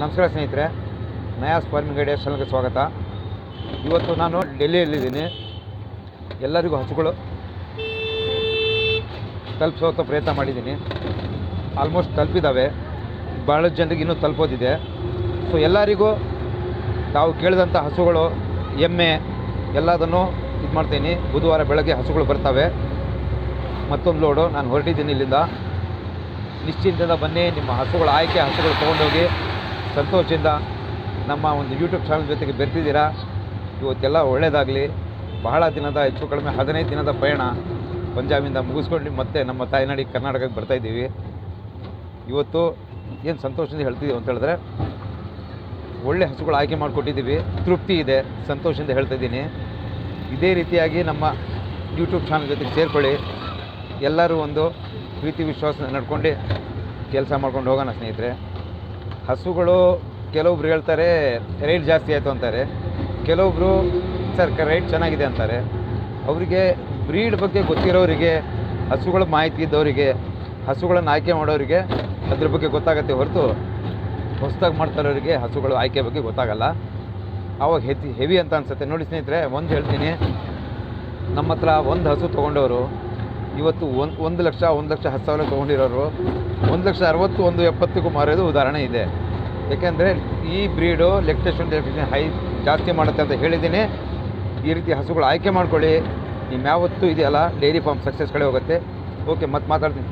ನಮಸ್ಕಾರ ಸ್ನೇಹಿತರೆ Nayaz farming guide ಚಾನಲ್ಗೆ ಸ್ವಾಗತ. ಇವತ್ತು ನಾನು ಡೆಲ್ಲಿಯಲ್ಲಿದ್ದೀನಿ. ಎಲ್ಲರಿಗೂ ಹಸುಗಳು ತಲುಪಿಸೋತ ಪ್ರಯತ್ನ ಮಾಡಿದ್ದೀನಿ. ಆಲ್ಮೋಸ್ಟ್ ತಲುಪಿದ್ದಾವೆ. ಭಾಳ ಜನರಿಗೆ ಇನ್ನೂ ತಲುಪೋದಿದೆ. ಸೊ ಎಲ್ಲರಿಗೂ ತಾವು ಕೇಳಿದಂಥ ಹಸುಗಳು, ಎಮ್ಮೆ, ಎಲ್ಲದನ್ನು ಇದು ಮಾಡ್ತೀನಿ. ಬುಧವಾರ ಬೆಳಗ್ಗೆ ಹಸುಗಳು ಬರ್ತವೆ. ಮತ್ತೊಂದು ಲೋಡು ನಾನು ಹೊರಟಿದ್ದೀನಿ ಇಲ್ಲಿಂದ. ನಿಶ್ಚಿಂತದ ಬನ್ನಿ, ನಿಮ್ಮ ಹಸುಗಳ ಆಯ್ಕೆ, ಹಸುಗಳು ತೊಗೊಂಡೋಗಿ ಸಂತೋಷದಿಂದ ನಮ್ಮ ಒಂದು ಯೂಟ್ಯೂಬ್ ಚಾನಲ್ ಜೊತೆಗೆ ಬೆರ್ತಿದ್ದೀರಾ? ಇವತ್ತೆಲ್ಲ ಒಳ್ಳೆಯದಾಗಲಿ ಬಹಳ ದಿನದ, ಹೆಚ್ಚು ಕಡಿಮೆ ಹದಿನೈದು ದಿನದ ಪಯಣ ಪಂಜಾಬಿಂದ ಮುಗಿಸ್ಕೊಂಡು ಮತ್ತೆ ನಮ್ಮ ತಾಯ್ನಾಡಿ ಕರ್ನಾಟಕಕ್ಕೆ ಬರ್ತಾಯಿದ್ದೀವಿ ಇವತ್ತು ಏನು ಸಂತೋಷದಿಂದ ಹೇಳ್ತಿದ್ದೀವಿ ಅಂತ ಹೇಳಿದ್ರೆ, ಒಳ್ಳೆ ಹಸುಗಳು ಆಯ್ಕೆ ಮಾಡಿಕೊಟ್ಟಿದ್ದೀವಿ. ತೃಪ್ತಿ ಇದೆ, ಸಂತೋಷದಿಂದ ಹೇಳ್ತಾ ಇದ್ದೀನಿ. ಇದೇ ರೀತಿಯಾಗಿ ನಮ್ಮ ಯೂಟ್ಯೂಬ್ ಚಾನಲ್ ಜೊತೆಗೆ ಸೇರ್ಕೊಳ್ಳಿ. ಎಲ್ಲರೂ ಒಂದು ಪ್ರೀತಿ ವಿಶ್ವಾಸ ನಡ್ಕೊಂಡು ಕೆಲಸ ಮಾಡ್ಕೊಂಡು ಹೋಗೋಣ ಸ್ನೇಹಿತರೆ. ಹಸುಗಳು ಕೆಲವೊಬ್ರು ಹೇಳ್ತಾರೆ ರೇಟ್ ಜಾಸ್ತಿ ಆಯಿತು ಅಂತಾರೆ. ಕೆಲವೊಬ್ಬರು ಸರ್ ರೇಟ್ ಚೆನ್ನಾಗಿದೆ ಅಂತಾರೆ. ಅವರಿಗೆ ಬ್ರೀಡ್ ಬಗ್ಗೆ ಗೊತ್ತಿರೋರಿಗೆ, ಹಸುಗಳ ಮಾಹಿತಿ ಇದ್ದವರಿಗೆ, ಹಸುಗಳನ್ನು ಆಯ್ಕೆ ಮಾಡೋರಿಗೆ ಅದ್ರ ಬಗ್ಗೆ ಗೊತ್ತಾಗತ್ತೆ ಹೊರತು ಹೊಸ್ದಾಗಿ ಮಾಡ್ತಾರೋರಿಗೆ ಹಸುಗಳು ಆಯ್ಕೆ ಬಗ್ಗೆ ಗೊತ್ತಾಗಲ್ಲ. ಆವಾಗ ಹೆವಿ ಅಂತ ಅನ್ಸುತ್ತೆ. ನೋಡಿ ಸ್ನೇಹಿತರೆ, ಒಂದು ಹೇಳ್ತೀನಿ. ನಮ್ಮ ಹತ್ರ ಒಂದು ಹಸು ತೊಗೊಂಡವರು ಇವತ್ತು ಒಂದು ಒಂದು ಲಕ್ಷ ಒಂದು ಲಕ್ಷ ಹತ್ತು ಸಾವಿರ ತೊಗೊಂಡಿರೋರು. ಒಂದು ಲಕ್ಷ ಅರವತ್ತು, ಒಂದು ಎಪ್ಪತ್ತಕ್ಕೂ ಮಾರೋದು ಉದಾಹರಣೆ ಇದೆ. ಯಾಕೆಂದರೆ ಈ ಬ್ರೀಡು ಲೆಕ್ಟೇಷನ್ ಹೈ ಜಾಸ್ತಿ ಮಾಡುತ್ತೆ ಅಂತ ಹೇಳಿದ್ದೀನಿ. ಈ ರೀತಿ ಹಸುಗಳು ಆಯ್ಕೆ ಮಾಡ್ಕೊಳ್ಳಿ. ನಿಮ್ಮ ಯಾವತ್ತೂ ಇದೆಯಲ್ಲ ಡೈರಿ ಫಾರ್ಮ್ ಸಕ್ಸಸ್ ಕಡೆ ಹೋಗುತ್ತೆ. ಓಕೆ ಮತ್ತೆ ಮಾತಾಡ್ತೀನಿ.